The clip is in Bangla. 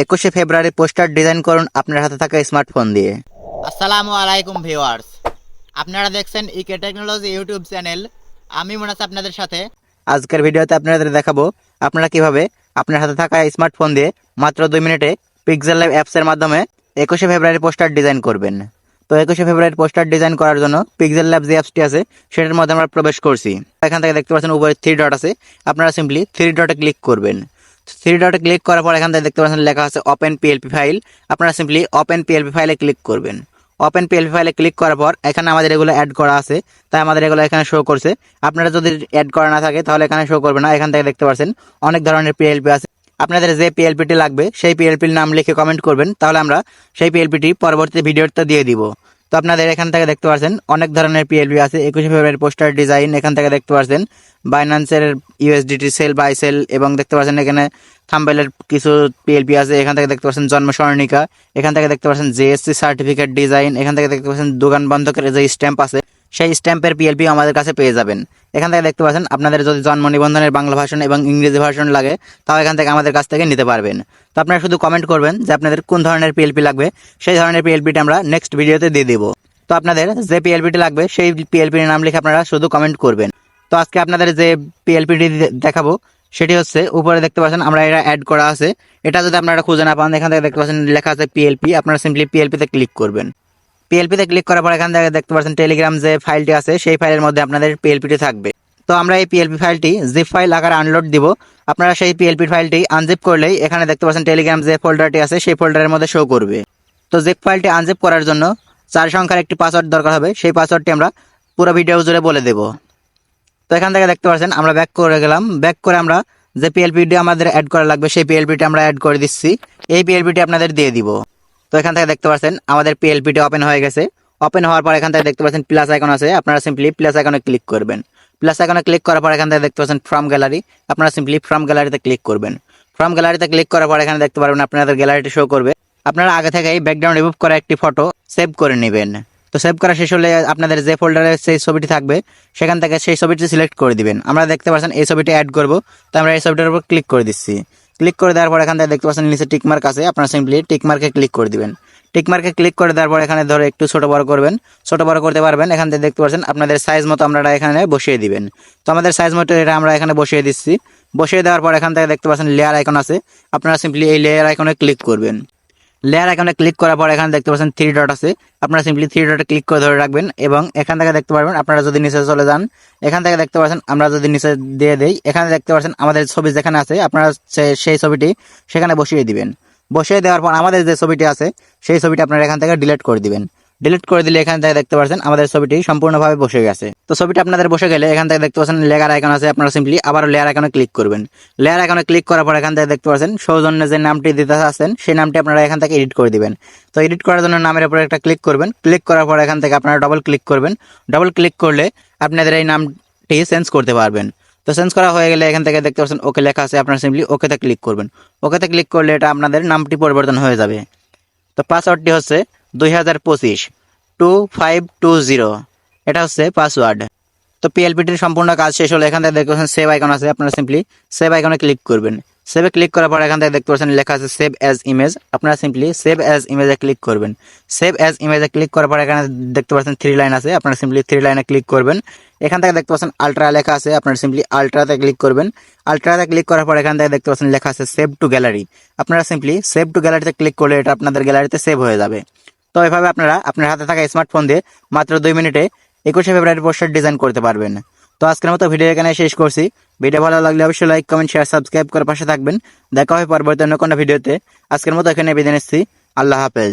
একুশে ফেব্রুয়ারি পোস্টার ডিজাইন করুন আপনার হাতে থাকা স্মার্টফোন দিয়ে। আসসালামু আলাইকুম ভিউয়ার্স। আপনারা দেখছেন ইকে টেকনোলজি ইউটিউব চ্যানেল। আমি মনে আছি আপনাদের সাথে। আজকের ভিডিওতে আপনাদের দেখাবো আপনারা কীভাবে আপনার হাতে থাকা স্মার্টফোন দিয়ে মাত্র দুই মিনিটে পিক্সেল লাইভ অ্যাপসের মাধ্যমে একুশে ফেব্রুয়ারি পোস্টার ডিজাইন করবেন। তো একুশে ফেব্রুয়ারি পোস্টার ডিজাইন করার জন্য পিক্সেল ল্যাব যে অ্যাপসটি আছে সেটার মধ্যে আমরা প্রবেশ করছি। এখান থেকে দেখতে পাচ্ছেন উপরে থ্রি ডট আছে। আপনারা সিম্পলি থ্রি ডটে ক্লিক করবেন। থ্রি ডটে ক্লিক করার পর এখান থেকে দেখতে পাচ্ছেন লেখা আছে ওপেন পিএলপি ফাইল আপনারা সিম্পলি ওপেন পিএলপি ফাইলে ক্লিক করবেন। ওপেন পিএলপি ফাইলে ক্লিক করার পর এখানে আমাদের এগুলো অ্যাড করা আছে, তাই আমাদের এগুলো এখানে শো করছে। আপনারা যদি অ্যাড করা না থাকে তাহলে এখানে শো করবে না। এখান থেকে দেখতে পাচ্ছেন অনেক ধরনের পিএলপি আছে। আপনাদের যে পিএলপিটি লাগবে, সেই পিএলপির নাম লিখে কমেন্ট করবেন, তাহলে আমরা সেই পিএলপিটি পরবর্তী ভিডিওতে দিয়ে দিব। তো আপনাদের এখান থেকে দেখতে পাচ্ছেন অনেক ধরনের পিএলবি আছে, একুশে ফেব্রুয়ারি পোস্টার ডিজাইন এখান থেকে দেখতে পাচ্ছেন বাইন্যান্সের ইউএসডিটি সেল বাই সেল এবং দেখতে পাচ্ছেন এখানে থাম্বেলের কিছু পিএলপি আছে, এখান থেকে দেখতে পাচ্ছেন জন্ম স্মরণিকা এখান থেকে দেখতে পাচ্ছেন জিএসসি সার্টিফিকেট ডিজাইন এখান থেকে দেখতে পাচ্ছেন দোকান বন্ধকের যে স্ট্যাম্প আছে সেই স্ট্যাম্পের পিএলপি আমাদের কাছে পেয়ে যাবেন। এখান থেকে দেখতে পাচ্ছেন, আপনাদের যদি জন্ম নিবন্ধনের বাংলা ভাষণ এবং ইংরেজি ভাষণ লাগে, তাও এখান থেকে আমাদের কাছ থেকে নিতে পারবেন। তো আপনারা শুধু কমেন্ট করবেন যে আপনাদের কোন ধরনের পিএলপি লাগবে, সেই ধরনের পিএলপিটা আমরা নেক্সট ভিডিওতে দিয়ে দেবো। তো আপনাদের যে পিএলপিটি লাগবে, সেই পিএলপির নাম লিখে আপনারা শুধু কমেন্ট করবেন। তো আজকে আপনাদের যে পিএলপিটি দেখাবো, সেটি হচ্ছে, উপরে দেখতে পাচ্ছেন, আমরা এটা অ্যাড করা আছে। এটা যদি আপনারা খুঁজে না পান, এখান থেকে দেখতে পাচ্ছেন, লেখা আছে পিএলপি আপনারা সিম্পলি পিএলপিতে ক্লিক করবেন। পিএলপিতে ক্লিক করার পর এখান থেকে দেখতে পাচ্ছেন টেলিগ্রাম যে ফাইলটি আছে, সেই ফাইলের মধ্যে আপনাদের পিএলপিটি থাকবে। তো আমরা এই পিএলপি ফাইলটি জিপ ফাইল আকারে আনলোড দিব। আপনারা সেই পিএলপি ফাইলটি আনজিপ করলেই এখানে দেখতে পাচ্ছেন টেলিগ্রাম যে ফোল্ডারটি আছে, সেই ফোল্ডারের মধ্যে শো করবে। তো জিপ ফাইলটি আনজিপ করার জন্য চার সংখ্যার একটি পাসওয়ার্ড দরকার হবে, সেই পাসওয়ার্ডটি আমরা পুরো ভিডিও জুড়ে বলে দেব। তো এখান থেকে দেখতে পাচ্ছেন, আমরা ব্যাক করে গেলাম। ব্যাক করে আমরা যে পিএলপিটি আমাদের অ্যাড করা লাগবে, সেই পিএলপিটি আমরা অ্যাড করে দিচ্ছি। এই পিএলপিটি আপনাদের দিয়ে দিব। তো এখান থেকে দেখতে পাচ্ছেন, আমাদের পিএলপিটি ওপেন হয়ে গেছে। ওপেন হওয়ার পর এখান থেকে দেখতে পাচ্ছেন প্লাস আইকন আছে। আপনারা সিম্পলি প্লাস আইকনে ক্লিক করবেন। প্লাস আইকনে ক্লিক করার পর এখান থেকে দেখতে পাচ্ছেন ফ্রম গ্যালারি আপনারা সিম্পলি ফ্রম গ্যালারিতে ক্লিক করবেন। ফ্রম গ্যালারিতে ক্লিক করার পর এখানে দেখতে পারবেন আপনাদের গ্যালারিটি শো করবে। আপনারা আগে থেকেই ব্যাকগ্রাউন্ড রিমুভ করা একটি ফটো সেভ করে নেবেন। তো সেভ করা শেষ হলে আপনাদের যে ফোল্ডারে সেই ছবিটি থাকবে, সেখান থেকে সেই ছবিটি সিলেক্ট করে দিবেন। আমরা দেখতে পাচ্ছেন এই ছবিটি অ্যাড করব। তো আমরা এই ছবিটার উপর ক্লিক করে দিচ্ছি। ক্লিক করে দেওয়ার পর এখান থেকে দেখতে পাচ্ছেন নিচে টিকমার্ক আছে, আপনারা সিম্পলি টিকমার্কে ক্লিক করে দিবেন। টিকমার্কে ক্লিক করে দেওয়ার পর এখানে ধরে একটু ছোট বড় করবেন, ছোটো বড় করতে পারবেন, এখান থেকে দেখতে পাচ্ছেন আপনাদের সাইজ মতো আপনারা এখানে বসিয়ে দিবেন। তো আমাদের সাইজ মতো এটা আমরা এখানে বসিয়ে দিচ্ছি। বসিয়ে দেওয়ার পর এখান থেকে দেখতে পাচ্ছেন লেয়ার আইকন আছে, আপনারা সিম্পলি এই লেয়ার আইকনে ক্লিক করবেন। লেয়ার এখানে ক্লিক করার পর এখানে দেখতে পাচ্ছেন থ্রি ডট আছে। আপনারা সিম্পলি থ্রি ডটে ক্লিক করে ধরে রাখবেন এবং এখান থেকে দেখতে পারবেন আপনারা যদি নিচে চলে যান, এখান থেকে দেখতে পাচ্ছেন আমরা যদি নিচে দিয়ে দেই, এখানে দেখতে পাচ্ছেন আমাদের ছবি যেখানে আছে, আপনারা সেই ছবিটি সেখানে বসিয়ে দিবেন। বসিয়ে দেওয়ার পর আমাদের যে ছবিটি আছে, সেই ছবিটি আপনারা এখান থেকে ডিলিট করে দিবেন। ডিলিট করে দিলে এখান থেকে দেখতে পাচ্ছেন আমাদের ছবিটি সম্পূর্ণভাবে বসে গেছে। তো ছবিটা আপনাদের বসে গেলে এখান থেকে দেখতে পাচ্ছেন লেয়ার আইকন আছে, আপনারা সিম্পলি আবার লেয়ার আইকনে ক্লিক করবেন। লেয়ার আইকনে ক্লিক করার পর এখান থেকে দেখতে পাচ্ছেন সৌজন্যে যে নামটি দিতে আছেন সেই নামটি আপনারা এখান থেকে এডিট করে দিবেন। তো এডিট করার জন্য নামের উপরে একটা ক্লিক করবেন। ক্লিক করার পর এখান থেকে আপনারা ডবল ক্লিক করবেন। ডবল ক্লিক করলে আপনাদের এই নামটি চেঞ্জ করতে পারবেন। তো চেঞ্জ করা হয়ে গেলে এখান থেকে দেখতে পাচ্ছেন ওকে লেখা আছে, আপনারা সিম্পলি ওকেতে ক্লিক করবেন। ওকেতে ক্লিক করলে এটা আপনাদের নামটি পরিবর্তন হয়ে যাবে। তো পাসওয়ার্ডটি হচ্ছে দুই হাজার পঁচিশ টু ফাইভ টু জিরো এটা হচ্ছে পাসওয়ার্ড তো পিএলপিটির সম্পূর্ণ কাজ শেষ হলে, এখান থেকে দেখতে সেভ আইকন আছে। আপনারা সিম্পলি সেভ আইকনে ক্লিক করবেন। সেভে ক্লিক করার পর এখান থেকে দেখতে পাচ্ছেন লেখা আছে সেভ অ্যাজ ইমেজ আপনারা সিম্পলি সেভ অ্যাজ ইমেজে ক্লিক করবেন। সেভ অ্যাজ ইমেজে ক্লিক করার পর এখানে দেখতে পাচ্ছেন থ্রি লাইন আছে। আপনারা সিম্পলি থ্রি লাইনে ক্লিক করবেন। এখান থেকে দেখতে পাচ্ছেন আলট্রা লেখা আছে। আপনারা সিম্পলি আলট্রাতে ক্লিক করবেন। আলট্রাতে ক্লিক করার পর এখান থেকে দেখতে পাচ্ছেন লেখা আছে সেভ টু গ্যালারি আপনারা সিম্পলি সেভ টু গ্যালারিতে ক্লিক করলে এটা আপনাদের গ্যালারিতে সেভ হয়ে যাবে। তো এভাবে আপনারা আপনার হাতে থাকা স্মার্টফোন দিয়ে মাত্র দুই মিনিটে একুশে ফেব্রুয়ারি পোস্টার ডিজাইন করতে পারবেন। তো আজকের মতো ভিডিও এখানে শেষ করছি। ভিডিও ভালো লাগলে অবশ্যই লাইক কমেন্ট শেয়ার সাবস্ক্রাইব করে পাশে থাকবেন। দেখা হয় পরবর্তী অন্য কোনো ভিডিওতে। আজকের মতো এখানে বিদায় নিচ্ছি। আল্লাহ হাফেজ।